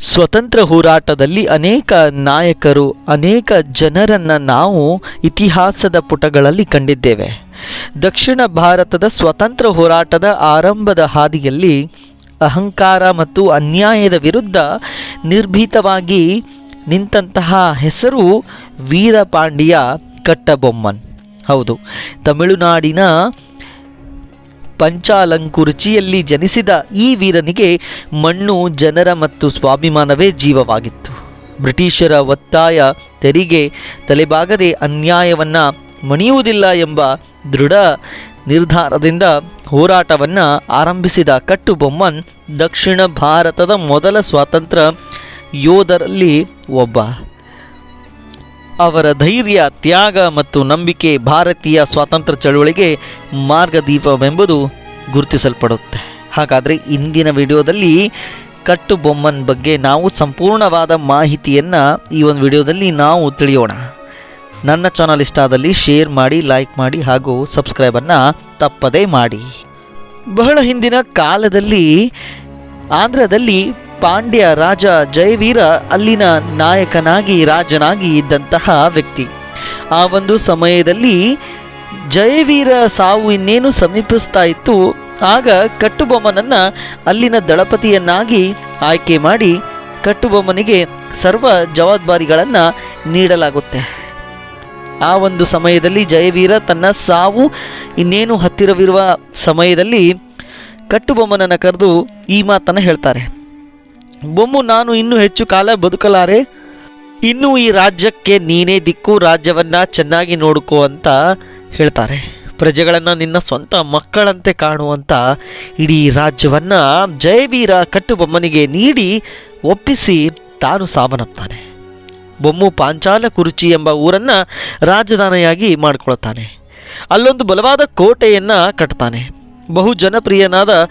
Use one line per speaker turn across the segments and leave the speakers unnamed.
ಸ್ವತಂತ್ರ ಹೋರಾಟದಲ್ಲಿ ಅನೇಕ ನಾಯಕರು, ಅನೇಕ ಜನರನ್ನು ನಾವು ಇತಿಹಾಸದ ಪುಟಗಳಲ್ಲಿ ಕಂಡಿದ್ದೇವೆ. ದಕ್ಷಿಣ ಭಾರತದ ಸ್ವತಂತ್ರ ಹೋರಾಟದ ಆರಂಭದ ಹಾದಿಯಲ್ಲಿ ಅಹಂಕಾರ ಮತ್ತು ಅನ್ಯಾಯದ ವಿರುದ್ಧ ನಿರ್ಭೀತವಾಗಿ ನಿಂತಹ ಹೆಸರು ವೀರಪಾಂಡಿಯ ಕಟ್ಟಬೊಮ್ಮನ್. ಹೌದು, ತಮಿಳುನಾಡಿನ ಪಂಚಾಲಂಕುರುಚಿಯಲ್ಲಿ ಜನಿಸಿದ ಈ ವೀರನಿಗೆ ಮಣ್ಣು, ಜನರ ಮತ್ತು ಸ್ವಾಭಿಮಾನವೇ ಜೀವವಾಗಿತ್ತು. ಬ್ರಿಟಿಷರ ಒತ್ತಾಯ ತೆರಿಗೆ ತಲೆಬಾಗದೆ ಅನ್ಯಾಯವನ್ನು ಮಣಿಯುವುದಿಲ್ಲ ಎಂಬ ದೃಢ ನಿರ್ಧಾರದಿಂದ ಹೋರಾಟವನ್ನು ಆರಂಭಿಸಿದ ಕಟ್ಟುಬೊಮ್ಮನ್ ದಕ್ಷಿಣ ಭಾರತದ ಮೊದಲ ಸ್ವಾತಂತ್ರ್ಯ ಯೋಧರಲ್ಲಿ ಒಬ್ಬ. ಅವರ ಧೈರ್ಯ, ತ್ಯಾಗ ಮತ್ತು ನಂಬಿಕೆ ಭಾರತೀಯ ಸ್ವಾತಂತ್ರ್ಯ ಚಳುವಳಿಗೆ ಮಾರ್ಗದೀಪವೆಂಬುದು ಗುರುತಿಸಲ್ಪಡುತ್ತೆ. ಹಾಗಾದರೆ ಇಂದಿನ ವಿಡಿಯೋದಲ್ಲಿ ಕಟ್ಟು ಬೊಮ್ಮನ್ ಬಗ್ಗೆ ನಾವು ಸಂಪೂರ್ಣವಾದ ಮಾಹಿತಿಯನ್ನು ಈ ಒಂದು ವಿಡಿಯೋದಲ್ಲಿ ನಾವು ತಿಳಿಯೋಣ. ನನ್ನ ಚಾನಲ್ ಇಷ್ಟ ಆದಲ್ಲಿ ಶೇರ್ ಮಾಡಿ, ಲೈಕ್ ಮಾಡಿ ಹಾಗೂ ಸಬ್ಸ್ಕ್ರೈಬನ್ನು ತಪ್ಪದೇ ಮಾಡಿ. ಬಹಳ ಹಿಂದಿನ ಕಾಲದಲ್ಲಿ ಆಂಧ್ರದಲ್ಲಿ ಪಾಂಡ್ಯ ರಾಜ ಜಯವೀರ ಅಲ್ಲಿನ ನಾಯಕನಾಗಿ ರಾಜನಾಗಿ ಇದ್ದಂತಹ ವ್ಯಕ್ತಿ. ಆ ಒಂದು ಸಮಯದಲ್ಲಿ ಜಯವೀರ ಸಾವು ಇನ್ನೇನು ಸಮೀಪಿಸ್ತಾ ಇತ್ತು, ಆಗ ಕಟ್ಟುಬೊಮ್ಮನನ್ನ ಅಲ್ಲಿನ ದಳಪತಿಯನ್ನಾಗಿ ಆಯ್ಕೆ ಮಾಡಿ ಕಟ್ಟುಬೊಮ್ಮನಿಗೆ ಸರ್ವ ಜವಾಬ್ದಾರಿಗಳನ್ನು ನೀಡಲಾಗುತ್ತೆ. ಆ ಒಂದು ಸಮಯದಲ್ಲಿ ಜಯವೀರ ತನ್ನ ಸಾವು ಇನ್ನೇನು ಹತ್ತಿರವಿರುವ ಸಮಯದಲ್ಲಿ ಕಟ್ಟುಬೊಮ್ಮನನ್ನು ಕರೆದು ಈ ಮಾತನ್ನು ಹೇಳ್ತಾರೆ. ಬೊಮ್ಮು, ನಾನು ಇನ್ನೂ ಹೆಚ್ಚು ಕಾಲ ಬದುಕಲಾರೆ? ಇನ್ನು ಈ ರಾಜ್ಯಕ್ಕೆ ನೀನೇ ದಿಕ್ಕು, ರಾಜ್ಯವನ್ನ ಚೆನ್ನಾಗಿ ನೋಡ್ಕೋ ಅಂತ ಹೇಳ್ತಾರೆ. ಪ್ರಜೆಗಳನ್ನು ನಿನ್ನ ಸ್ವಂತ ಮಕ್ಕಳಂತೆ ಕಾಣುವಂತ ಇಡೀ ರಾಜ್ಯವನ್ನ ಜಯವೀರ ಕಟ್ಟುಬೊಮ್ಮನಿಗೆ ನೀಡಿ ಒಪ್ಪಿಸಿ ತಾನು ಸಾವನ್ನಪ್ತಾನೆ. ಬೊಮ್ಮು ಪಾಂಚಾಲ ಕುರುಚಿ ಎಂಬ ಊರನ್ನ ರಾಜಧಾನಿಯಾಗಿ ಮಾಡಿಕೊಳ್ತಾನೆ. ಅಲ್ಲೊಂದು ಬಲವಾದ ಕೋಟೆಯನ್ನ ಕಟ್ತಾನೆ. ಬಹು ಜನಪ್ರಿಯನಾದ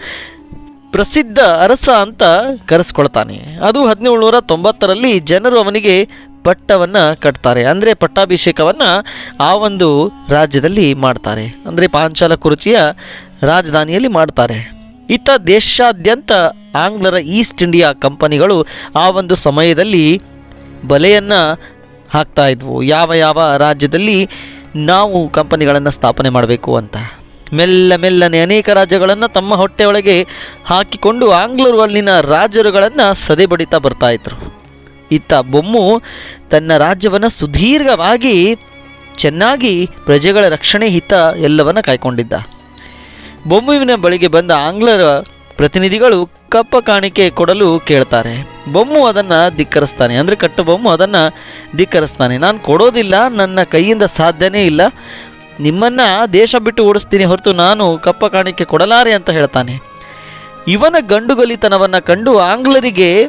ಪ್ರಸಿದ್ಧ ಅರಸ ಅಂತ ಕರೆಸ್ಕೊಳ್ತಾನೆ. ಅದು ಹದಿನೇಳು ನೂರ ತೊಂಬತ್ತರಲ್ಲಿ ಜನರು ಅವನಿಗೆ ಪಟ್ಟವನ್ನು ಕಟ್ತಾರೆ. ಅಂದರೆ ಪಟ್ಟಾಭಿಷೇಕವನ್ನು ಆ ಒಂದು ರಾಜ್ಯದಲ್ಲಿ ಮಾಡ್ತಾರೆ. ಅಂದರೆ ಪಾಂಚಾಲ ಕುರುಚಿಯ ರಾಜಧಾನಿಯಲ್ಲಿ ಮಾಡ್ತಾರೆ. ಇತ್ತ ದೇಶಾದ್ಯಂತ ಆಂಗ್ಲರ ಈಸ್ಟ್ ಇಂಡಿಯಾ ಕಂಪನಿಗಳು ಆ ಒಂದು ಸಮಯದಲ್ಲಿ ಬಲೆಯನ್ನು ಹಾಕ್ತಾ ಇದ್ವು. ಯಾವ ಯಾವ ರಾಜ್ಯದಲ್ಲಿ ನಾವು ಕಂಪನಿಗಳನ್ನು ಸ್ಥಾಪನೆ ಮಾಡಬೇಕು ಅಂತ. ಮೆಲ್ಲ ಮೆಲ್ಲನೆ ಅನೇಕ ರಾಜ್ಯಗಳನ್ನು ತಮ್ಮ ಹೊಟ್ಟೆಯೊಳಗೆ ಹಾಕಿಕೊಂಡು ಆಂಗ್ಲರು ಅಲ್ಲಿನ ರಾಜರುಗಳನ್ನು ಸದೆಬಡಿತಾ ಬರ್ತಾ ಇದ್ರು. ಇತ್ತ ಬೊಮ್ಮು ತನ್ನ ರಾಜ್ಯವನ್ನು ಸುದೀರ್ಘವಾಗಿ ಚೆನ್ನಾಗಿ ಪ್ರಜೆಗಳ ರಕ್ಷಣೆ ಹಿತ ಎಲ್ಲವನ್ನ ಕಾಯ್ಕೊಂಡಿದ್ದ. ಬೊಮ್ಮುವಿನ ಬಳಿಗೆ ಬಂದ ಆಂಗ್ಲರ ಪ್ರತಿನಿಧಿಗಳು ಕಪ್ಪ ಕಾಣಿಕೆ ಕೊಡಲು ಕೇಳ್ತಾರೆ. ಬೊಮ್ಮು ಅದನ್ನು ಧಿಕ್ಕರಿಸ್ತಾನೆ, ಅಂದರೆ ಕಟ್ಟು ಬೊಮ್ಮು ಅದನ್ನು ಧಿಕ್ಕರಿಸ್ತಾನೆ. ನಾನು ಕೊಡೋದಿಲ್ಲ, ನನ್ನ ಕೈಯಿಂದ ಸಾಧ್ಯನೇ ಇಲ್ಲ. ನಿಮ್ಮನ್ನ ದೇಶ ಬಿಟ್ಟು ಓಡಿಸ್ತೀನಿ ಹೊರತು ನಾನು ಕಪ್ಪ ಕಾಣಿಕೆ ಕೊಡಲಾರೆ ಅಂತ ಹೇಳ್ತಾನೆ. ಇವನ ಗಂಡುಗಲಿತನವನ್ನು ಕಂಡು ಆಂಗ್ಲರಿಗೆ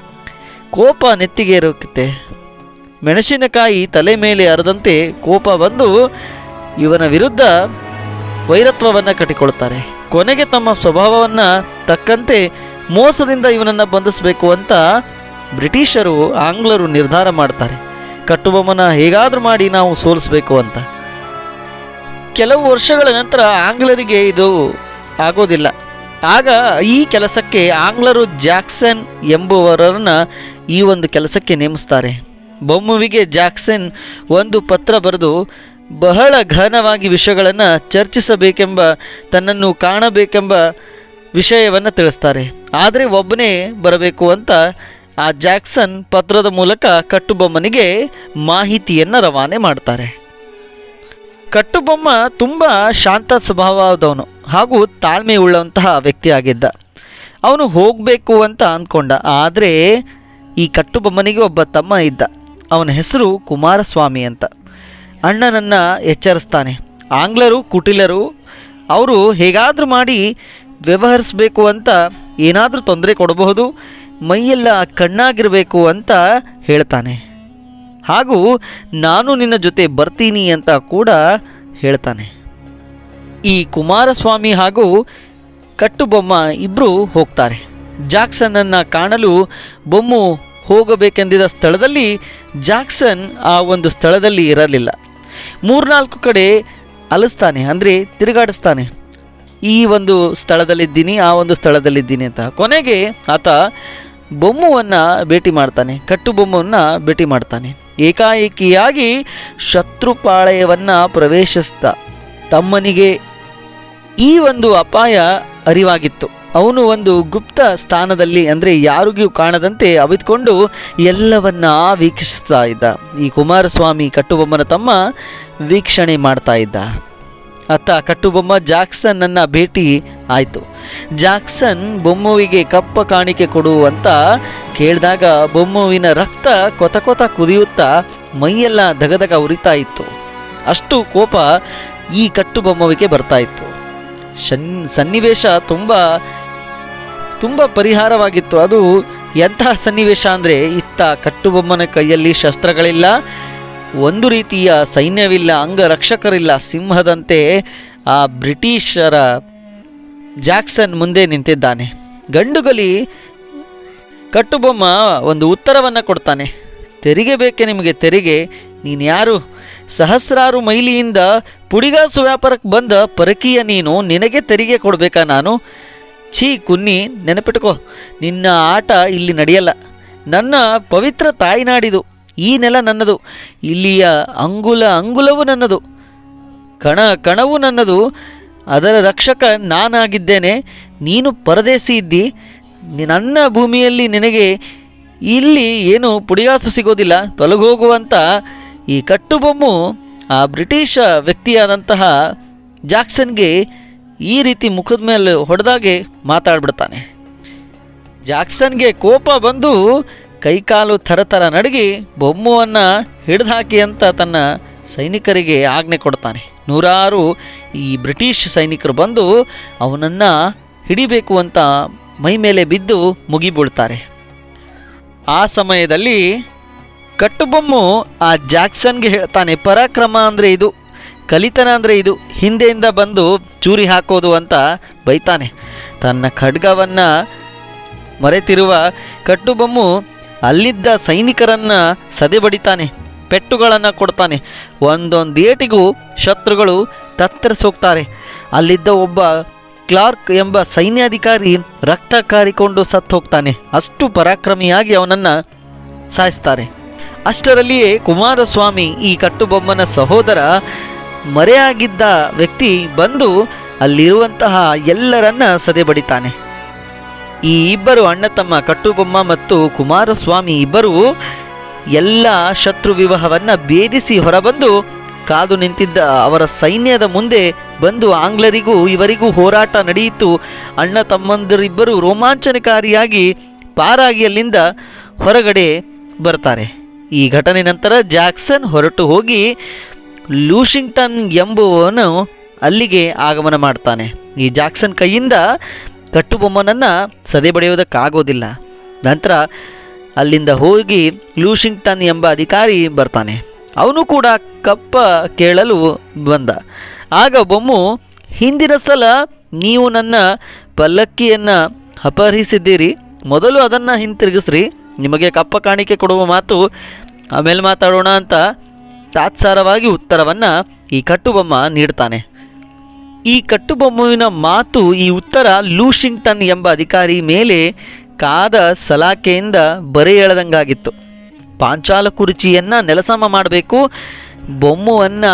ಕೋಪ ನೆತ್ತಿಗೆ ಇರುತ್ತೆ ಮೆಣಸಿನಕಾಯಿ ತಲೆ ಮೇಲೆ ಅರದಂತೆ ಕೋಪ ಬಂದು ಇವನ ವಿರುದ್ಧ ವೈರತ್ವವನ್ನು ಕಟ್ಟಿಕೊಳ್ತಾರೆ ಕೊನೆಗೆ ತಮ್ಮ ಸ್ವಭಾವವನ್ನು ತಕ್ಕಂತೆ ಮೋಸದಿಂದ ಇವನನ್ನು ಬಂಧಿಸಬೇಕು ಅಂತ ಬ್ರಿಟಿಷರು ಆಂಗ್ಲರು ನಿರ್ಧಾರ ಮಾಡ್ತಾರೆ. ಕಟ್ಟುಬೊಮ್ಮನ ಹೇಗಾದರೂ ಮಾಡಿ ನಾವು ಸೋಲಿಸಬೇಕು ಅಂತ. ಕೆಲವು ವರ್ಷಗಳ ನಂತರ ಆಂಗ್ಲರಿಗೆ ಇದು ಆಗೋದಿಲ್ಲ. ಆಗ ಈ ಕೆಲಸಕ್ಕೆ ಆಂಗ್ಲರು ಜಾಕ್ಸನ್ ಎಂಬುವರನ್ನ ಈ ಒಂದು ಕೆಲಸಕ್ಕೆ ನೇಮಿಸ್ತಾರೆ. ಬೊಮ್ಮುವಿಗೆ ಜಾಕ್ಸನ್ ಒಂದು ಪತ್ರ ಬರೆದು, ಬಹಳ ಘನವಾಗಿ ವಿಷಯಗಳನ್ನು ಚರ್ಚಿಸಬೇಕೆಂಬ, ತನ್ನನ್ನು ಕಾಣಬೇಕೆಂಬ ವಿಷಯವನ್ನು ತಿಳಿಸ್ತಾರೆ. ಆದರೆ ಒಬ್ಬನೇ ಬರಬೇಕು ಅಂತ ಆ ಜಾಕ್ಸನ್ ಪತ್ರದ ಮೂಲಕ ಕಟ್ಟುಬೊಮ್ಮನಿಗೆ ಮಾಹಿತಿಯನ್ನು ರವಾನೆ ಮಾಡ್ತಾರೆ. ಕಟ್ಟುಬೊಮ್ಮ ತುಂಬ ಶಾಂತ ಸ್ವಭಾವದವನು ಹಾಗೂ ತಾಳ್ಮೆ ಉಳ್ಳಂತಹ ವ್ಯಕ್ತಿಯಾಗಿದ್ದ. ಅವನು ಹೋಗಬೇಕು ಅಂತ ಅಂದ್ಕೊಂಡ. ಆದರೆ ಈ ಕಟ್ಟುಬೊಮ್ಮನಿಗೆ ಒಬ್ಬ ತಮ್ಮ ಇದ್ದ. ಅವನ ಹೆಸರು ಕುಮಾರಸ್ವಾಮಿ ಅಂತ. ಅಣ್ಣನನ್ನು ಎಚ್ಚರಿಸ್ತಾನೆ. ಆಂಗ್ಲರು, ಕುಟಿಲರು, ಅವರು ಹೇಗಾದರೂ ಮಾಡಿ ವ್ಯವಹರಿಸಬೇಕು ಅಂತ ಏನಾದರೂ ತೊಂದರೆ ಕೊಡಬಹುದು, ಮೈಯೆಲ್ಲ ಕಣ್ಣಾಗಿರಬೇಕು ಅಂತ ಹೇಳ್ತಾನೆ. ಹಾಗೂ ನಾನು ನಿನ್ನ ಜೊತೆ ಬರ್ತೀನಿ ಅಂತ ಕೂಡ ಹೇಳ್ತಾನೆ. ಈ ಕುಮಾರಸ್ವಾಮಿ ಹಾಗೂ ಕಟ್ಟುಬೊಮ್ಮ ಇಬ್ಬರು ಹೋಗ್ತಾರೆ. ಜಾಕ್ಸನನ್ನು ಕಾಣಲು ಬೊಮ್ಮು ಹೋಗಬೇಕೆಂದಿದ್ದ ಸ್ಥಳದಲ್ಲಿ ಜಾಕ್ಸನ್ ಆ ಒಂದು ಸ್ಥಳದಲ್ಲಿ ಇರಲಿಲ್ಲ. ಮೂರ್ನಾಲ್ಕು ಕಡೆ ಅಲಸ್ತಾನೆ, ಅಂದರೆ ತಿರುಗಾಡಿಸ್ತಾನೆ. ಈ ಒಂದು ಸ್ಥಳದಲ್ಲಿದ್ದೀನಿ, ಆ ಒಂದು ಸ್ಥಳದಲ್ಲಿದ್ದೀನಿ ಅಂತ. ಕೊನೆಗೆ ಆತ ಬೊಮ್ಮುವನ್ನು ಭೇಟಿ ಮಾಡ್ತಾನೆ ಕಟ್ಟು ಬೊಮ್ಮವನ್ನು ಭೇಟಿ ಮಾಡ್ತಾನೆ. ಏಕಾಏಕಿಯಾಗಿ ಶತ್ರುಪಾಳಯವನ್ನು ಪ್ರವೇಶಿಸ್ತ. ತಮ್ಮನಿಗೆ ಈ ಒಂದು ಅಪಾಯ ಅರಿವಾಗಿತ್ತು. ಅವನು ಒಂದು ಗುಪ್ತ ಸ್ಥಾನದಲ್ಲಿ ಅಂದರೆ ಯಾರಿಗೂ ಕಾಣದಂತೆ ಅವಿತ್ಕೊಂಡು ಎಲ್ಲವನ್ನ ವೀಕ್ಷಿಸ್ತಾ ಇದ್ದ. ಈ ಕುಮಾರಸ್ವಾಮಿ ಕಟ್ಟುಬೊಮ್ಮನ ತಮ್ಮ ವೀಕ್ಷಣೆ ಮಾಡ್ತಾ ಇದ್ದ. ಅತ್ತ ಕಟ್ಟುಬೊಮ್ಮ ಜಾಕ್ಸನ್ನನ್ನು ಭೇಟಿ ಆಯಿತು. ಜಾಕ್ಸನ್ ಬೊಮ್ಮುವಿಗೆ ಕಪ್ಪ ಕಾಣಿಕೆ ಕೊಡುವಂತ ಕೇಳಿದಾಗ ಬೊಮ್ಮುವಿನ ರಕ್ತ ಕೊತ ಕೊತ ಕುದಿಯುತ್ತಾ ಮೈಯೆಲ್ಲ ದಗದಗ ಉರಿತಾ ಇತ್ತು. ಅಷ್ಟು ಕೋಪ ಈ ಕಟ್ಟು ಬೊಮ್ಮುವಿಗೆ ಬರ್ತಾ ಇತ್ತು. ಸನ್ನಿವೇಶ ತುಂಬ ತುಂಬ ಪರಿಹಾರವಾಗಿತ್ತು. ಅದು ಎಂತಹ ಸನ್ನಿವೇಶ ಅಂದರೆ ಇತ್ತ ಕಟ್ಟುಬೊಮ್ಮನ ಕೈಯಲ್ಲಿ ಶಸ್ತ್ರಗಳಿಲ್ಲ, ಒಂದು ರೀತಿಯ ಸೈನ್ಯವಿಲ್ಲ, ಅಂಗರಕ್ಷಕರಿಲ್ಲ, ಸಿಂಹದಂತೆ ಆ ಬ್ರಿಟಿಷರ ಜಾಕ್ಸನ್ ಮುಂದೆ ನಿಂತಿದ್ದಾನೆ. ಗಂಡುಗಲಿ ಕಟ್ಟುಬೊಮ್ಮ ಒಂದು ಉತ್ತರವನ್ನು ಕೊಡ್ತಾನೆ. ತೆರಿಗೆ ಬೇಕೆ ನಿಮಗೆ ತೆರಿಗೆ? ನೀನು ಯಾರು? ಸಹಸ್ರಾರು ಮೈಲಿಯಿಂದ ಪುಡಿಗಾಸು ವ್ಯಾಪಾರಕ್ಕೆ ಬಂದ ಪರಕೀಯ ನೀನು ನಿನಗೆ ತೆರಿಗೆ ಕೊಡಬೇಕಾ ನಾನು? ಛೀ, ಕುನ್ನಿ, ನೆನಪಿಟ್ಕೋ. ನಿನ್ನ ಆಟ ಇಲ್ಲಿ ನಡೆಯಲ್ಲ. ನನ್ನ ಪವಿತ್ರ ತಾಯಿನಾಡಿದು. ಈ ನೆಲ ನನ್ನದು. ಇಲ್ಲಿಯ ಅಂಗುಲ ಅಂಗುಲವೂ ನನ್ನದು. ಕಣ, ಕಣವು ನನ್ನದು. ಅದರ ರಕ್ಷಕ ನಾನಾಗಿದ್ದೇನೆ. ನೀನು ಪರದೇಸಿ ಇದ್ದಿ. ನನ್ನ ಭೂಮಿಯಲ್ಲಿ ನಿನಗೆ ಇಲ್ಲಿ ಏನು ಪುಡಿಗಾಸು ಸಿಗೋದಿಲ್ಲ. ತೊಲಗೋಗುವಂಥ ಈ ಕಟ್ಟುಬೊಮ್ಮು ಆ ಬ್ರಿಟಿಷ ವ್ಯಕ್ತಿಯಾದಂತಹ ಜಾಕ್ಸನ್ಗೆ ಈ ರೀತಿ ಮುಖದ ಮೇಲೆ ಹೊಡೆದಾಗೆ ಮಾತಾಡ್ಬಿಡ್ತಾನೆ. ಜಾಕ್ಸನ್ಗೆ ಕೋಪ ಬಂದು ಕೈಕಾಲು ಥರಥರ ನಡಗಿ ಬೊಮ್ಮುವನ್ನು ಹಿಡಿದು ಹಾಕಿ ಅಂತ ತನ್ನ ಸೈನಿಕರಿಗೆ ಆಜ್ಞೆ ಕೊಡ್ತಾನೆ. ನೂರಾರು ಈ ಬ್ರಿಟಿಷ್ ಸೈನಿಕರು ಬಂದು ಅವನನ್ನು ಹಿಡಿಬೇಕು ಅಂತ ಮೈ ಮೇಲೆ ಬಿದ್ದು ಮುಗಿಬೀಳ್ತಾರೆ. ಆ ಸಮಯದಲ್ಲಿ ಕಟ್ಟುಬೊಮ್ಮು ಆ ಜಾಕ್ಸನ್ಗೆ ಹೇಳ್ತಾನೆ, ಪರಾಕ್ರಮ ಅಂದರೆ ಇದು, ಕಲಿತನ ಅಂದರೆ ಇದು, ಹಿಂದೆಯಿಂದ ಬಂದು ಚೂರಿ ಹಾಕೋದು ಅಂತ ಬೈತಾನೆ. ತನ್ನ ಖಡ್ಗವನ್ನು ಮರೆತಿರುವ ಕಟ್ಟುಬೊಮ್ಮು ಅಲ್ಲಿದ್ದ ಸೈನಿಕರನ್ನ ಸದೆಬಡಿತಾನೆ. ಪೆಟ್ಟುಗಳನ್ನು ಕೊಡ್ತಾನೆ. ಒಂದೊಂದು ಏಟಿಗೂ ಶತ್ರುಗಳು ತತ್ತರಿಸೋಗ್ತಾರೆ ಅಲ್ಲಿದ್ದ ಒಬ್ಬ ಕ್ಲಾರ್ಕ್ ಎಂಬ ಸೈನ್ಯಾಧಿಕಾರಿ ರಕ್ತ ಕಾರಿಕೊಂಡು ಸತ್ತು ಹೋಗ್ತಾನೆ. ಅಷ್ಟು ಪರಾಕ್ರಮಿಯಾಗಿ ಅವನನ್ನು ಸಾಯಿಸ್ತಾರೆ. ಅಷ್ಟರಲ್ಲಿಯೇ ಕುಮಾರಸ್ವಾಮಿ ಈ ಕಟ್ಟುಬೊಮ್ಮನ ಸಹೋದರ ಮರೆಯಾಗಿದ್ದ ವ್ಯಕ್ತಿ ಬಂದು ಅಲ್ಲಿರುವಂತಹ ಎಲ್ಲರನ್ನ ಸದೆಬಡಿತಾನೆ. ಈ ಇಬ್ಬರು ಅಣ್ಣ ತಮ್ಮ ಕಟ್ಟುಬೊಮ್ಮ ಮತ್ತು ಕುಮಾರಸ್ವಾಮಿ ಇಬ್ಬರು ಎಲ್ಲ ಶತ್ರು ವಿವಾಹವನ್ನು ಭೇದಿಸಿ ಹೊರಬಂದು ಕಾದು ನಿಂತಿದ್ದ ಅವರ ಸೈನ್ಯದ ಮುಂದೆ ಬಂದು ಆಂಗ್ಲರಿಗೂ ಇವರಿಗೂ ಹೋರಾಟ ನಡೆಯಿತು. ಅಣ್ಣ ತಮ್ಮಂದಿರಿಬ್ಬರು ರೋಮಾಂಚನಕಾರಿಯಾಗಿ ಪಾರಾಗಿಯಲ್ಲಿಂದ ಹೊರಗಡೆ ಬರ್ತಾರೆ. ಈ ಘಟನೆ ನಂತರ ಜಾಕ್ಸನ್ ಹೊರಟು ಹೋಗಿ ಲೂಷಿಂಗ್ಟನ್ ಎಂಬುವನು ಅಲ್ಲಿಗೆ ಆಗಮನ ಮಾಡ್ತಾನೆ. ಈ ಜಾಕ್ಸನ್ ಕೈಯಿಂದ ಕಟ್ಟುಬೊಮ್ಮನನ್ನು ಸದೆ ಬಡಿಯೋದಕ್ಕಾಗೋದಿಲ್ಲ ನಂತರ ಅಲ್ಲಿಂದ ಹೋಗಿ ಲೂಶಿಂಗ್ಟನ್ ಎಂಬ ಅಧಿಕಾರಿ ಬರ್ತಾನೆ. ಅವನು ಕೂಡ ಕಪ್ಪ ಕೇಳಲು ಬಂದ. ಆಗ ಬೊಮ್ಮು, ಹಿಂದಿನ ಸಲ ನೀವು ನನ್ನ ಪಲ್ಲಕ್ಕಿಯನ್ನು ಅಪಹರಿಸಿದ್ದೀರಿ. ಮೊದಲು ಅದನ್ನು ಹಿಂತಿರುಗಿಸ್ರಿ. ನಿಮಗೆ ಕಪ್ಪ ಕಾಣಿಕೆ ಕೊಡುವ ಮಾತು ಆಮೇಲೆ ಮಾತಾಡೋಣ ಅಂತ ತಾತ್ಸಾರವಾಗಿ ಉತ್ತರವನ್ನು ಈ ಕಟ್ಟುಬೊಮ್ಮ ನೀಡ್ತಾನೆ. ಈ ಕಟ್ಟುಬೊಮ್ಮುವಿನ ಮಾತು, ಈ ಉತ್ತರ ಲೂಶಿಂಗ್ಟನ್ ಎಂಬ ಅಧಿಕಾರಿ ಮೇಲೆ ಕಾದ ಸಲಾಕೆಯಿಂದ ಬರೆ ಎಳೆದಂಗಾಗಿತ್ತು. ಪಾಂಚಾಲ ಕುರ್ಚಿಯನ್ನು ನೆಲಸಮ ಮಾಡಬೇಕು, ಬೊಮ್ಮುವನ್ನು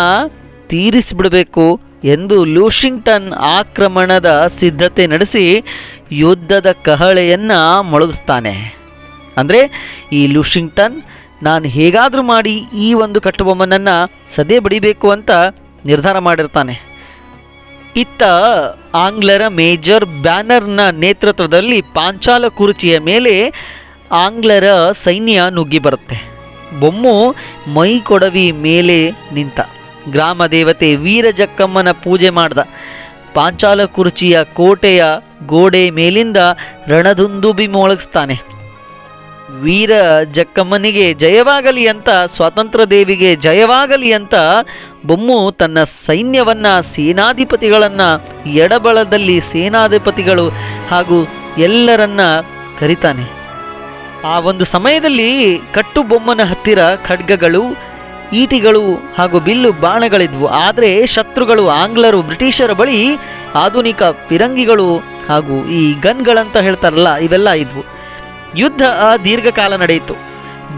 ತೀರಿಸಿಬಿಡಬೇಕು ಎಂದು ಲೂಷಿಂಗ್ಟನ್ ಆಕ್ರಮಣದ ಸಿದ್ಧತೆ ನಡೆಸಿ ಯುದ್ಧದ ಕಹಳೆಯನ್ನು ಮೊಳಗಿಸ್ತಾನೆ. ಅಂದರೆ ಈ ಲೂಷಿಂಗ್ಟನ್ ನಾನು ಹೇಗಾದರೂ ಮಾಡಿ ಈ ಒಂದು ಕಟ್ಟುಬೊಮ್ಮನನ್ನು ಸದೇ ಬಡಿಬೇಕು ಅಂತ ನಿರ್ಧಾರ ಮಾಡಿರ್ತಾನೆ. ಇತ್ತ ಆಂಗ್ಲರ ಮೇಜರ್ ಬ್ಯಾನರ್ನ ನೇತೃತ್ವದಲ್ಲಿ ಪಾಂಚಾಲ ಕುರ್ಚಿಯ ಮೇಲೆ ಆಂಗ್ಲರ ಸೈನ್ಯ ನುಗ್ಗಿ ಬರುತ್ತೆ. ಬೊಮ್ಮು ಮೈ ಕೊಡವಿ ಮೇಲೆ ನಿಂತ. ಗ್ರಾಮ ದೇವತೆ ವೀರಜಕ್ಕಮ್ಮನ ಪೂಜೆ ಮಾಡ್ದ. ಪಾಂಚಾಲ ಕುರ್ಚಿಯ ಕೋಟೆಯ ಗೋಡೆ ಮೇಲಿಂದ ರಣದುಂದುಬಿ ಮೊಳಗಿಸ್ತಾನೆ ವೀರ ಜಕ್ಕಮ್ಮನಿಗೆ ಜಯವಾಗಲಿ ಅಂತ, ಸ್ವಾತಂತ್ರ್ಯ ದೇವಿಗೆ ಜಯವಾಗಲಿ ಅಂತ ಬೊಮ್ಮು ತನ್ನ ಸೈನ್ಯವನ್ನ, ಸೇನಾಧಿಪತಿಗಳನ್ನ, ಎಡಬಳದಲ್ಲಿ ಸೇನಾಧಿಪತಿಗಳು ಹಾಗೂ ಎಲ್ಲರನ್ನ ಕರಿತಾನೆ. ಆ ಒಂದು ಸಮಯದಲ್ಲಿ ಕಟ್ಟು ಬೊಮ್ಮನ ಹತ್ತಿರ ಖಡ್ಗಗಳು, ಈಟಿಗಳು ಹಾಗೂ ಬಿಲ್ಲು ಬಾಣಗಳಿದ್ವು. ಆದರೆ ಶತ್ರುಗಳು, ಆಂಗ್ಲರು, ಬ್ರಿಟಿಷರ ಬಳಿ ಆಧುನಿಕ ಫಿರಂಗಿಗಳು ಹಾಗೂ ಈ ಗನ್ಗಳಂತ ಹೇಳ್ತಾರಲ್ಲ, ಇವೆಲ್ಲ ಇದ್ವು. ಯುದ್ಧ ದೀರ್ಘಕಾಲ ನಡೆಯಿತು.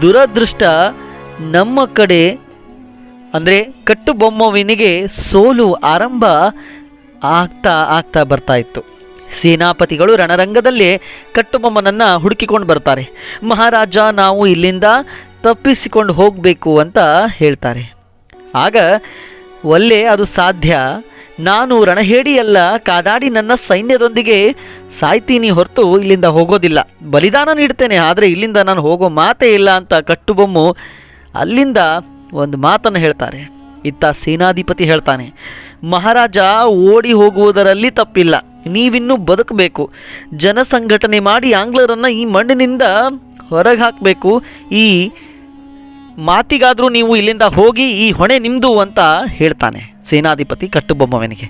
ದುರದೃಷ್ಟ ನಮ್ಮ ಕಡೆ ಅಂದರೆ ಕಟ್ಟುಬೊಮ್ಮವಿನಿಗೆ ಸೋಲು ಆರಂಭ ಆಗ್ತಾ ಆಗ್ತಾ ಬರ್ತಾ ಇತ್ತು. ಸೇನಾಪತಿಗಳು ರಣರಂಗದಲ್ಲೇ ಕಟ್ಟುಬೊಮ್ಮನನ್ನು ಹುಡುಕಿಕೊಂಡು ಬರ್ತಾರೆ. ಮಹಾರಾಜ, ನಾವು ಇಲ್ಲಿಂದ ತಪ್ಪಿಸಿಕೊಂಡು ಹೋಗಬೇಕು ಅಂತ ಹೇಳ್ತಾರೆ. ಆಗ ಒಲ್ಲೆ ಅದು ಸಾಧ್ಯ. ನಾನು ರಣಹೇಡಿಯಲ್ಲ, ಕಾದಾಡಿ ನನ್ನ ಸೈನ್ಯದೊಂದಿಗೆ ಸಾಯ್ತೀನಿ ಹೊರತು ಇಲ್ಲಿಂದ ಹೋಗೋದಿಲ್ಲ. ಬಲಿದಾನ ನೀಡ್ತೇನೆ ಆದರೆ ಇಲ್ಲಿಂದ ನಾನು ಹೋಗೋ ಮಾತೇ ಇಲ್ಲ ಅಂತ ಕಟ್ಟುಬೊಮ್ಮು ಅಲ್ಲಿಂದ ಒಂದು ಮಾತನ್ನು ಹೇಳ್ತಾರೆ. ಇತ್ತ ಸೇನಾಧಿಪತಿ ಹೇಳ್ತಾನೆ, ಮಹಾರಾಜ, ಓಡಿ ಹೋಗುವುದರಲ್ಲಿ ತಪ್ಪಿಲ್ಲ. ನೀವಿನ್ನೂ ಬದುಕಬೇಕು. ಜನಸಂಘಟನೆ ಮಾಡಿ ಆಂಗ್ಲರನ್ನು ಈ ಮಣ್ಣಿನಿಂದ ಹೊರಗೆ ಹಾಕಬೇಕು ಈ ಮಾತಿಗಾದರೂ ನೀವು ಇಲ್ಲಿಂದ ಹೋಗಿ ಈ ಹೊಣೆ ನಿಮ್ಮದು ಅಂತ ಹೇಳ್ತಾನೆ. ಸೇನಾಧಿಪತಿ ಕಟ್ಟುಬೊಮ್ಮವನಿಗೆ.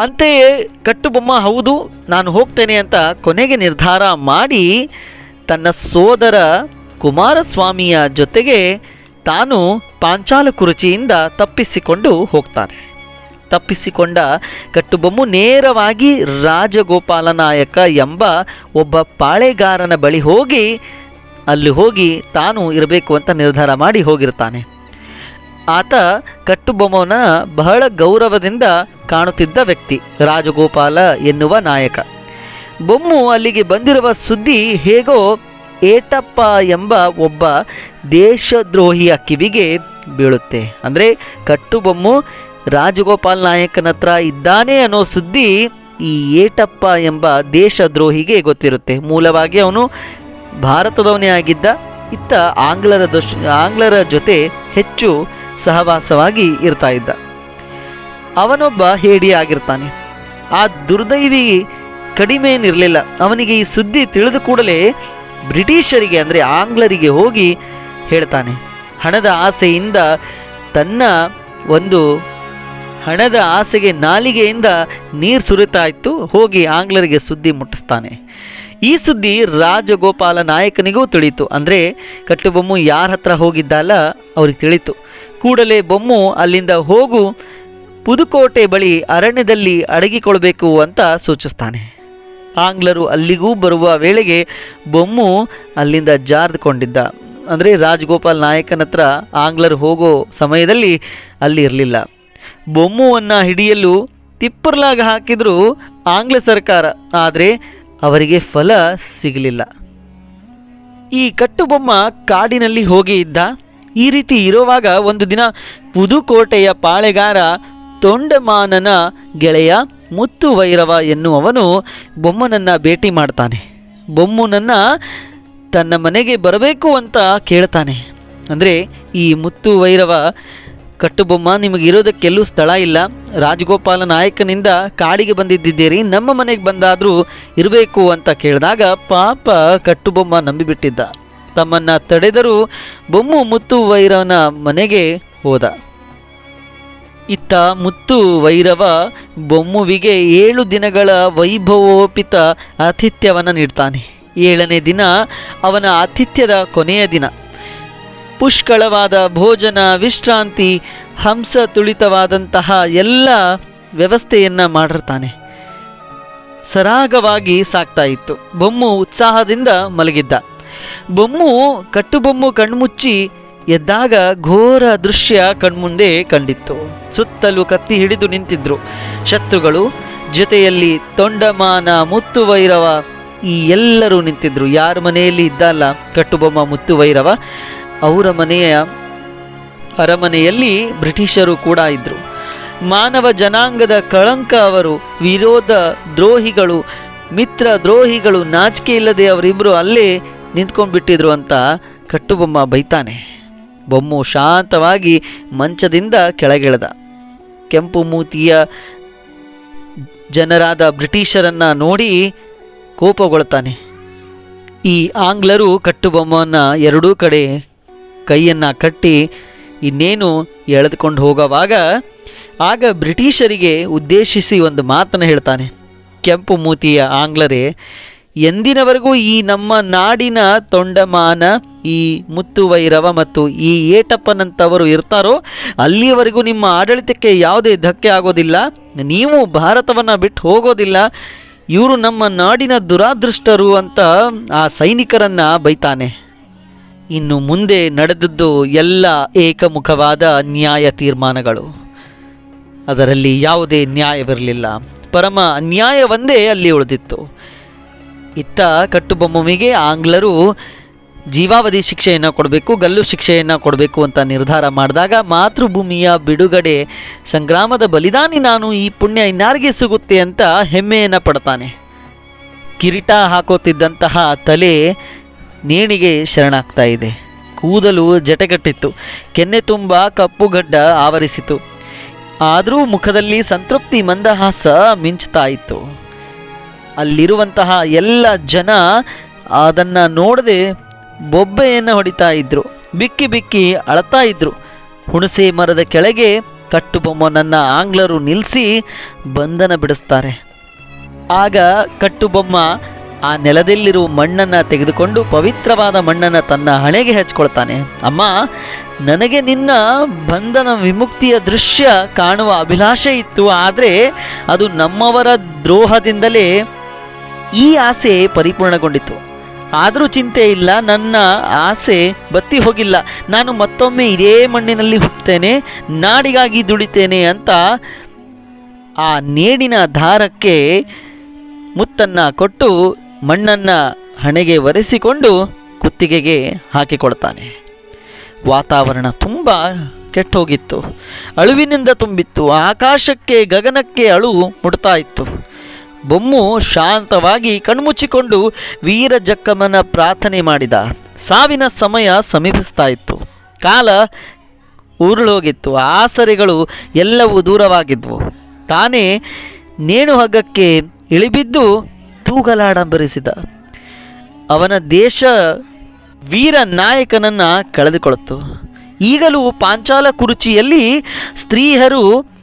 ಅಂತೆಯೇ ಕಟ್ಟುಬೊಮ್ಮ, ಹೌದು, ನಾನು ಹೋಗ್ತೇನೆ ಅಂತ ಕೊನೆಗೆ ನಿರ್ಧಾರ ಮಾಡಿ ತನ್ನ ಸೋದರ ಕುಮಾರಸ್ವಾಮಿಯ ಜೊತೆಗೆ ತಾನು ಪಾಂಚಾಲ ಕುರುಚಿಯಿಂದ ತಪ್ಪಿಸಿಕೊಂಡು ಹೋಗ್ತಾನೆ. ತಪ್ಪಿಸಿಕೊಂಡ ಕಟ್ಟುಬೊಮ್ಮು ನೇರವಾಗಿ ರಾಜಗೋಪಾಲನಾಯಕ ಎಂಬ ಒಬ್ಬ ಪಾಳೆಗಾರನ ಬಳಿ ಹೋಗಿ, ಅಲ್ಲಿ ಹೋಗಿ ತಾನು ಇರಬೇಕು ಅಂತ ನಿರ್ಧಾರ ಮಾಡಿ ಹೋಗಿರ್ತಾನೆ. ಆತ ಕಟ್ಟುಬೊಮ್ಮನ ಬಹಳ ಗೌರವದಿಂದ ಕಾಣುತ್ತಿದ್ದ ವ್ಯಕ್ತಿ, ರಾಜಗೋಪಾಲ ಎನ್ನುವ ನಾಯಕ. ಬೊಮ್ಮು ಅಲ್ಲಿಗೆ ಬಂದಿರುವ ಸುದ್ದಿ ಹೇಗೋ ಏಟಪ್ಪ ಎಂಬ ಒಬ್ಬ ದೇಶದ್ರೋಹಿಯ ಕಿವಿಗೆ ಬೀಳುತ್ತೆ. ಅಂದರೆ ಕಟ್ಟುಬೊಮ್ಮು ರಾಜಗೋಪಾಲ್ ನಾಯಕನ ಹತ್ರ ಇದ್ದಾನೆ ಅನ್ನೋ ಸುದ್ದಿ ಈ ಏಟಪ್ಪ ಎಂಬ ದೇಶದ್ರೋಹಿಗೆ ಗೊತ್ತಿರುತ್ತೆ. ಮೂಲವಾಗಿ ಅವನು ಭಾರತದವನೇ ಆಗಿದ್ದ. ಇತ್ತ ಆಂಗ್ಲರ ದೋಷ ಆಂಗ್ಲರ ಜೊತೆ ಹೆಚ್ಚು ಸಹವಾಸವಾಗಿ ಇರ್ತಾ ಇದ್ದ. ಅವನೊಬ್ಬ ಹೇಡಿ ಆಗಿರ್ತಾನೆ. ಆ ದುರ್ದೈವಿ ಕಡಿಮೆ ಏನಿರಲಿಲ್ಲ ಅವನಿಗೆ ಈ ಸುದ್ದಿ ತಿಳಿದ ಕೂಡಲೇ ಬ್ರಿಟಿಷರಿಗೆ ಅಂದರೆ ಆಂಗ್ಲರಿಗೆ ಹೋಗಿ ಹೇಳ್ತಾನೆ. ಹಣದ ಆಸೆಯಿಂದ ತನ್ನ ಒಂದು ಹಣದ ಆಸೆಗೆ ನಾಲಿಗೆಯಿಂದ ನೀರು ಸುರಿತಾ ಇತ್ತು. ಹೋಗಿ ಆಂಗ್ಲರಿಗೆ ಸುದ್ದಿ ಮುಟ್ಟಿಸ್ತಾನೆ. ಈ ಸುದ್ದಿ ರಾಜಗೋಪಾಲ ನಾಯಕನಿಗೂ ತಿಳಿಯಿತು ಅಂದರೆ ಕಟ್ಟುಬೊಮ್ಮು ಯಾರ ಹತ್ರ ಹೋಗಿದ್ದಲ್ಲ ಅವ್ರಿಗೆ ತಿಳಿತು. ಕೂಡಲೇ ಬೊಮ್ಮು ಅಲ್ಲಿಂದ ಹೋಗು, ಪುದುಕೋಟೆ ಬಳಿ ಅರಣ್ಯದಲ್ಲಿ ಅಡಗಿಕೊಳ್ಳಬೇಕು ಅಂತ ಸೂಚಿಸ್ತಾನೆ. ಆಂಗ್ಲರು ಅಲ್ಲಿಗೂ ಬರುವ ವೇಳೆಗೆ ಬೊಮ್ಮು ಅಲ್ಲಿಂದ ಜಾರ್ದುಕೊಂಡಿದ್ದ. ಅಂದರೆ ರಾಜಗೋಪಾಲ್ ನಾಯಕನ ಹತ್ರ ಆಂಗ್ಲರು ಹೋಗೋ ಸಮಯದಲ್ಲಿ ಅಲ್ಲಿ ಇರಲಿಲ್ಲ. ಬೊಮ್ಮುವನ್ನು ಹಿಡಿಯಲು ತಿಪ್ಪರ್ಲಾಗ ಹಾಕಿದ್ರು ಆಂಗ್ಲ ಸರ್ಕಾರ, ಆದರೆ ಅವರಿಗೆ ಫಲ ಸಿಗಲಿಲ್ಲ. ಈ ಕಟ್ಟುಬೊಮ್ಮ ಕಾಡಿನಲ್ಲಿ ಹೋಗಿ ಇದ್ದ. ಈ ರೀತಿ ಇರುವಾಗ ಒಂದು ದಿನ ಪುದುಕೋಟೆಯ ಪಾಳೆಗಾರ ತೊಂಡಮಾನನ ಗೆಳೆಯ ಮುತ್ತು ವೈರವ ಎನ್ನುವವನು ಬೊಮ್ಮನನ್ನ ಭೇಟಿ ಮಾಡ್ತಾನೆ. ಬೊಮ್ಮನನ್ನ ತನ್ನ ಮನೆಗೆ ಬರಬೇಕು ಅಂತ ಕೇಳ್ತಾನೆ. ಅಂದರೆ ಈ ಮುತ್ತು ವೈರವ ಕಟ್ಟುಬೊಮ್ಮ ನಿಮಗೆ ಇರೋದಕ್ಕೆಲ್ಲೂ ಸ್ಥಳ ಇಲ್ಲ. ರಾಜಗೋಪಾಲ ನಾಯಕನಿಂದ ಕಾಡಿಗೆ ಬಂದಿದ್ದೀರಿ ನಮ್ಮ ಮನೆಗೆ ಬಂದಾದರೂ ಇರಬೇಕು ಅಂತ ಕೇಳಿದಾಗ ಪಾಪ ಕಟ್ಟುಬೊಮ್ಮ ನಂಬಿಬಿಟ್ಟಿದ್ದ. ತಮ್ಮನ್ನ ತಡೆದರೂ ಬೊಮ್ಮು ಮುತ್ತು ವೈರವನ ಮನೆಗೆ ಹೋದ. ಇತ್ತ ಮುತ್ತು ವೈರವ ಬೊಮ್ಮುವಿಗೆ ಏಳು ದಿನಗಳ ವೈಭವೋಪಿತ ಆತಿಥ್ಯವನ್ನು ನೀಡ್ತಾನೆ. ಏಳನೇ ದಿನ ಅವನ ಆತಿಥ್ಯದ ಕೊನೆಯ ದಿನ. ಪುಷ್ಕಳವಾದ ಭೋಜನ, ವಿಶ್ರಾಂತಿ, ಹಂಸ ತುಳಿತವಾದಂತಹ ಎಲ್ಲ ವ್ಯವಸ್ಥೆಯನ್ನು ಮಾಡಿರ್ತಾನೆ. ಸರಾಗವಾಗಿ ಸಾಕ್ತಾ ಇತ್ತು. ಬೊಮ್ಮು ಉತ್ಸಾಹದಿಂದ ಮಲಗಿದ್ದ. ಬೊಮ್ಮು, ಕಟ್ಟುಬೊಮ್ಮು ಕಣ್ಮುಚ್ಚಿ ಎದ್ದಾಗ ಘೋರ ದೃಶ್ಯ ಕಣ್ಮುಂದೆ ಕಂಡಿತ್ತು. ಸುತ್ತಲೂ ಕತ್ತಿ ಹಿಡಿದು ನಿಂತಿದ್ರು. ಶತ್ರುಗಳು, ಜೊತೆಯಲ್ಲಿ ತೊಂಡಮಾನ ಮುತ್ತು ವೈರವ ಈ ಎಲ್ಲರೂ ನಿಂತಿದ್ರು. ಯಾರ ಮನೆಯಲ್ಲಿ ಇದ್ದಲ್ಲ ಕಟ್ಟುಬೊಮ್ಮ ಮುತ್ತುವೈರವ ಅವರ ಮನೆಯ ಅರಮನೆಯಲ್ಲಿ ಬ್ರಿಟಿಷರು ಕೂಡ ಇದ್ರು. ಮಾನವ ಜನಾಂಗದ ಕಳಂಕ ಅವರು, ವಿರೋಧ ದ್ರೋಹಿಗಳು, ಮಿತ್ರ ದ್ರೋಹಿಗಳು ನಾಚಿಕೆ ಇಲ್ಲದೆ ಅವರಿಬ್ಬರು ಅಲ್ಲೇ ನಿಂತ್ಕೊಂಡ್ಬಿಟ್ಟಿದ್ರು ಅಂತ ಕಟ್ಟುಬೊಮ್ಮ ಬೈತಾನೆ. ಬೊಮ್ಮು ಶಾಂತವಾಗಿ ಮಂಚದಿಂದ ಕೆಳಗಿಳಿದ. ಕೆಂಪು ಮೂತಿಯ ಜನರಾದ ಬ್ರಿಟಿಷರನ್ನ ನೋಡಿ ಕೋಪಗೊಳ್ತಾನೆ. ಈ ಆಂಗ್ಲರು ಕಟ್ಟುಬೊಮ್ಮನ ಎರಡೂ ಕಡೆ ಕೈಯನ್ನು ಕಟ್ಟಿ ಇನ್ನೇನು ಎಳೆದುಕೊಂಡು ಹೋಗುವಾಗ ಆಗ ಬ್ರಿಟಿಷರಿಗೆ ಉದ್ದೇಶಿಸಿ ಒಂದು ಮಾತನ್ನು ಹೇಳ್ತಾನೆ. ಕೆಂಪು ಮೂತಿಯ ಆಂಗ್ಲರೇ ಎಂದಿನವರೆಗೂ ಈ ನಮ್ಮ ನಾಡಿನ ತೊಂಡಮಾನ, ಈ ಮುತ್ತುವೈರವ ಮತ್ತು ಈ ಏಟಪ್ಪನಂತವರು ಇರ್ತಾರೋ, ಅಲ್ಲಿಯವರೆಗೂ ನಿಮ್ಮ ಆಡಳಿತಕ್ಕೆ ಯಾವುದೇ ಧಕ್ಕೆ ಆಗೋದಿಲ್ಲ. ನೀವು ಭಾರತವನ್ನು ಬಿಟ್ಟು ಹೋಗೋದಿಲ್ಲ. ಇವರು ನಮ್ಮ ನಾಡಿನ ದುರಾದೃಷ್ಟರು ಅಂತ ಆ ಸೈನಿಕರನ್ನ ಬೈತಾನೆ. ಇನ್ನು ಮುಂದೆ ನಡೆದದ್ದು ಎಲ್ಲ ಏಕಮುಖವಾದ ನ್ಯಾಯ ತೀರ್ಮಾನಗಳು. ಅದರಲ್ಲಿ ಯಾವುದೇ ನ್ಯಾಯವಿರಲಿಲ್ಲ. ಪರಮ ಅನ್ಯಾಯವೊಂದೇ ಅಲ್ಲಿ ಉಳಿದಿತ್ತು. ಇತ್ತ ಕಟ್ಟುಬೊಮ್ಮನಿಗೆ ಆಂಗ್ಲರು ಜೀವಾವಧಿ ಶಿಕ್ಷೆಯನ್ನು ಕೊಡಬೇಕು, ಗಲ್ಲು ಶಿಕ್ಷೆಯನ್ನು ಕೊಡಬೇಕು ಅಂತ ನಿರ್ಧಾರ ಮಾಡಿದಾಗ ಮಾತೃಭೂಮಿಯ ಬಿಡುಗಡೆ ಸಂಗ್ರಾಮದ ಬಲಿದಾನಿ ನಾನು ಈ ಪುಣ್ಯ ಇನ್ನಾರಿಗೆ ಸಿಗುತ್ತೆ ಅಂತ ಹೆಮ್ಮೆಯನ್ನು ಪಡ್ತಾನೆ. ಕಿರೀಟ ಹಾಕೋತಿದ್ದಂತಹ ತಲೆ ನೇಣಿಗೆ ಶರಣಾಗ್ತಾ ಇದೆ. ಕೂದಲು ಜಟಗಟ್ಟಿತ್ತು. ಕೆನ್ನೆ ತುಂಬ ಕಪ್ಪು ಗಡ್ಡ ಆವರಿಸಿತು. ಆದರೂ ಮುಖದಲ್ಲಿ ಸಂತೃಪ್ತಿ ಮಂದಹಾಸ ಮಿಂಚ್ತಾ ಇತ್ತು. ಅಲ್ಲಿರುವಂತಹ ಎಲ್ಲ ಜನ ಅದನ್ನು ನೋಡದೆ ಬೊಬ್ಬೆಯನ್ನು ಹೊಡಿತಾ ಇದ್ರು. ಬಿಕ್ಕಿ ಬಿಕ್ಕಿ ಅಳತಾ ಇದ್ದರು ಹುಣಸೆ ಮರದ ಕೆಳಗೆ ಕಟ್ಟುಬೊಮ್ಮನನ್ನು ಆಂಗ್ಲರು ನಿಲ್ಲಿಸಿ ಬಂಧನ ಬಿಡಿಸ್ತಾರೆ. ಆಗ ಕಟ್ಟುಬೊಮ್ಮ ಆ ನೆಲದಲ್ಲಿರುವ ಮಣ್ಣನ್ನು ತೆಗೆದುಕೊಂಡು ಪವಿತ್ರವಾದ ಮಣ್ಣನ್ನು ತನ್ನ ಹಣೆಗೆ ಹಚ್ಕೊಳ್ತಾನೆ. ಅಮ್ಮ, ನನಗೆ ನಿನ್ನ ಬಂಧನ ವಿಮುಕ್ತಿಯ ದೃಶ್ಯ ಕಾಣುವ ಅಭಿಲಾಷೆ ಇತ್ತು, ಆದರೆ ಅದು ನಮ್ಮವರ ದ್ರೋಹದಿಂದಲೇ ಈ ಆಸೆ ಪರಿಪೂರ್ಣಗೊಂಡಿತು. ಆದರೂ ಚಿಂತೆ ಇಲ್ಲ, ನನ್ನ ಆಸೆ ಬತ್ತಿ ಹೋಗಿಲ್ಲ. ನಾನು ಮತ್ತೊಮ್ಮೆ ಇದೇ ಮಣ್ಣಿನಲ್ಲಿ ಹುಟ್ಟುತ್ತೇನೆ, ನಾಡಿಗಾಗಿ ದುಡಿತೇನೆ ಅಂತ ಆ ನೇಡಿನ ದಾರಕ್ಕೆ ಮುತ್ತನ್ನ ಕೊಟ್ಟು ಮಣ್ಣನ್ನ ಹಣೆಗೆ ಒರೆಸಿಕೊಂಡು ಕುತ್ತಿಗೆಗೆ ಹಾಕಿಕೊಳ್ತಾನೆ ವಾತಾವರಣ ತುಂಬ ಕೆಟ್ಟೋಗಿತ್ತು. ಅಳುವಿನಿಂದ ತುಂಬಿತ್ತು. ಆಕಾಶಕ್ಕೆ, ಗಗನಕ್ಕೆ ಅಳು ಮುಡ್ತಾ ಇತ್ತು. ಬೊಮ್ಮು ಶಾಂತವಾಗಿ ಕಣ್ಮುಚ್ಚಿಕೊಂಡು ವೀರ ಜಕ್ಕಮ್ಮನ ಪ್ರಾರ್ಥನೆ ಮಾಡಿದ. ಸಾವಿನ ಸಮಯ ಸಮೀಪಿಸ್ತಾ ಇತ್ತು. ಕಾಲ ಉರುಳೋಗಿತ್ತು. ಆಸರೆಗಳು ಎಲ್ಲವೂ ದೂರವಾಗಿದ್ವು. ತಾನೇ ನೇಣು ಹಗ್ಗಕ್ಕೆ ಇಳಿಬಿದ್ದು ತೂಗಲಾಡಂಬರಿಸಿದ. ಅವನ ದೇಶ ವೀರ ನಾಯಕನನ್ನ ಕಳೆದುಕೊಳ್ಳುತ್ತು ಈಗಲೂ ಪಾಂಚಾಲ ಕುರುಚಿಯಲ್ಲಿ ಸ್ತ್ರೀಯರು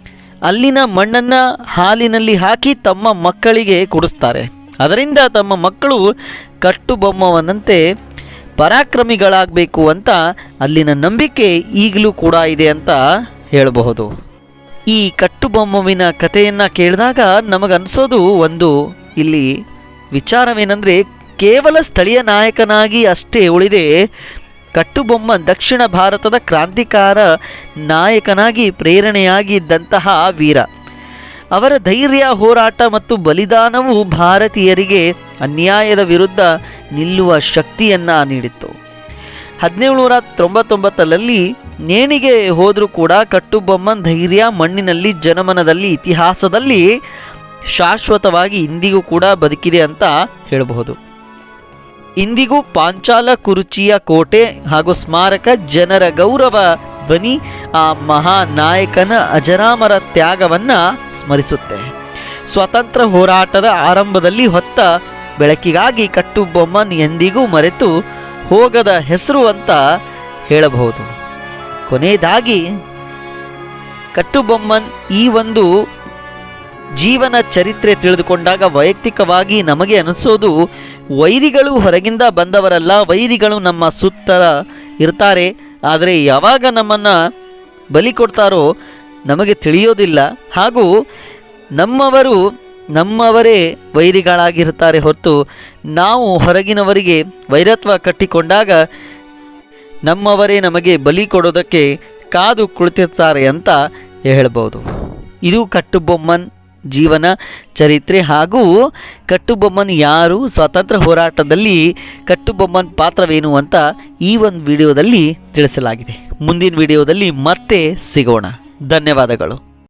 ಅಲ್ಲಿನ ಮಣ್ಣನ್ನು ಹಾಲಿನಲ್ಲಿ ಹಾಕಿ ತಮ್ಮ ಮಕ್ಕಳಿಗೆ ಕೊಡಿಸ್ತಾರೆ. ಅದರಿಂದ ತಮ್ಮ ಮಕ್ಕಳು ಕಟ್ಟುಬೊಮ್ಮವನಂತೆ ಪರಾಕ್ರಮಿಗಳಾಗಬೇಕು ಅಂತ ಅಲ್ಲಿನ ನಂಬಿಕೆ ಈಗಲೂ ಕೂಡ ಇದೆ ಅಂತ ಹೇಳಬಹುದು. ಈ ಕಟ್ಟುಬೊಮ್ಮವಿನ ಕಥೆಯನ್ನು ಕೇಳಿದಾಗ ನಮಗನ್ಸೋದು ಒಂದು ಇಲ್ಲಿ ವಿಚಾರವೇನೆಂದರೆ ಕೇವಲ ಸ್ಥಳೀಯ ನಾಯಕನಾಗಿ ಅಷ್ಟೇ ಉಳಿದೆ ಕಟ್ಟುಬೊಮ್ಮ ದಕ್ಷಿಣ ಭಾರತದ ಕ್ರಾಂತಿಕಾರ ನಾಯಕನಾಗಿ ಪ್ರೇರಣೆಯಾಗಿದ್ದಂತಹ ವೀರ. ಅವರ ಧೈರ್ಯ, ಹೋರಾಟ ಮತ್ತು ಬಲಿದಾನವು ಭಾರತೀಯರಿಗೆ ಅನ್ಯಾಯದ ವಿರುದ್ಧ ನಿಲ್ಲುವ ಶಕ್ತಿಯನ್ನ ನೀಡಿತ್ತು. ಹದಿನೇಳುನೂರ ತೊಂಬತ್ತೊಂಬತ್ತರಲ್ಲಿ ನೇಣಿಗೆ ಹೋದರೂ ಕೂಡ ಕಟ್ಟುಬೊಮ್ಮನ್ ಧೈರ್ಯ ಮಣ್ಣಿನಲ್ಲಿ, ಜನಮನದಲ್ಲಿ, ಇತಿಹಾಸದಲ್ಲಿ ಶಾಶ್ವತವಾಗಿ ಇಂದಿಗೂ ಕೂಡ ಬದುಕಿದೆ ಅಂತ ಹೇಳಬಹುದು. ಇಂದಿಗೂ ಪಾಂಚಾಲ ಕುರುಚಿಯ ಕೋಟೆ ಹಾಗೂ ಸ್ಮಾರಕ ಜನರ ಗೌರವ ಧ್ವನಿ ಆ ಮಹಾ ನಾಯಕನ ಅಜರಾಮರ ತ್ಯಾಗವನ್ನ ಸ್ಮರಿಸುತ್ತೆ. ಸ್ವತಂತ್ರ ಹೋರಾಟದ ಆರಂಭದಲ್ಲಿ ಹೊತ್ತ ಬೆಳಕಿಗಾಗಿ ಕಟ್ಟುಬೊಮ್ಮನ್ ಎಂದಿಗೂ ಮರೆತು ಹೋಗದ ಹೆಸರು ಅಂತ ಹೇಳಬಹುದು. ಕೊನೆಯದಾಗಿ, ಕಟ್ಟುಬೊಮ್ಮನ್ ಈ ಒಂದು ಜೀವನ ಚರಿತ್ರೆ ತಿಳಿದುಕೊಂಡಾಗ ವೈಯಕ್ತಿಕವಾಗಿ ನಮಗೆ ಅನಿಸೋದು ವೈರಿಗಳು ಹೊರಗಿಂದ ಬಂದವರಲ್ಲ, ವೈರಿಗಳು ನಮ್ಮ ಸುತ್ತ ಇರ್ತಾರೆ. ಆದರೆ ಯಾವಾಗ ನಮ್ಮನ್ನು ಬಲಿ ಕೊಡ್ತಾರೋ ನಮಗೆ ತಿಳಿಯೋದಿಲ್ಲ. ಹಾಗೂ ನಮ್ಮವರು ನಮ್ಮವರೇ ವೈರಿಗಳಾಗಿರ್ತಾರೆ ಹೊರತು ನಾವು ಹೊರಗಿನವರಿಗೆ ವೈರತ್ವ ಕಟ್ಟಿಕೊಂಡಾಗ ನಮ್ಮವರೇ ನಮಗೆ ಬಲಿ ಕೊಡೋದಕ್ಕೆ ಕಾದು ಕುಳಿತಿರ್ತಾರೆ ಅಂತ ಹೇಳ್ಬೋದು. ಇದು ಕಟ್ಟುಬೊಮ್ಮನ್ ಜೀವನ, ಚರಿತ್ರೆ ಹಾಗೂ ಕಟ್ಟುಬೊಮ್ಮನ್ ಯಾರು ಸ್ವಾತಂತ್ರ್ಯ ಹೋರಾಟದಲ್ಲಿ ಕಟ್ಟುಬೊಮ್ಮನ್ ಪಾತ್ರವೇನು ಅಂತ ಈ ಒಂದು ವಿಡಿಯೋದಲ್ಲಿ ತಿಳಿಸಲಾಗಿದೆ. ಮುಂದಿನ ವಿಡಿಯೋದಲ್ಲಿ ಮತ್ತೆ ಸಿಗೋಣ. ಧನ್ಯವಾದಗಳು.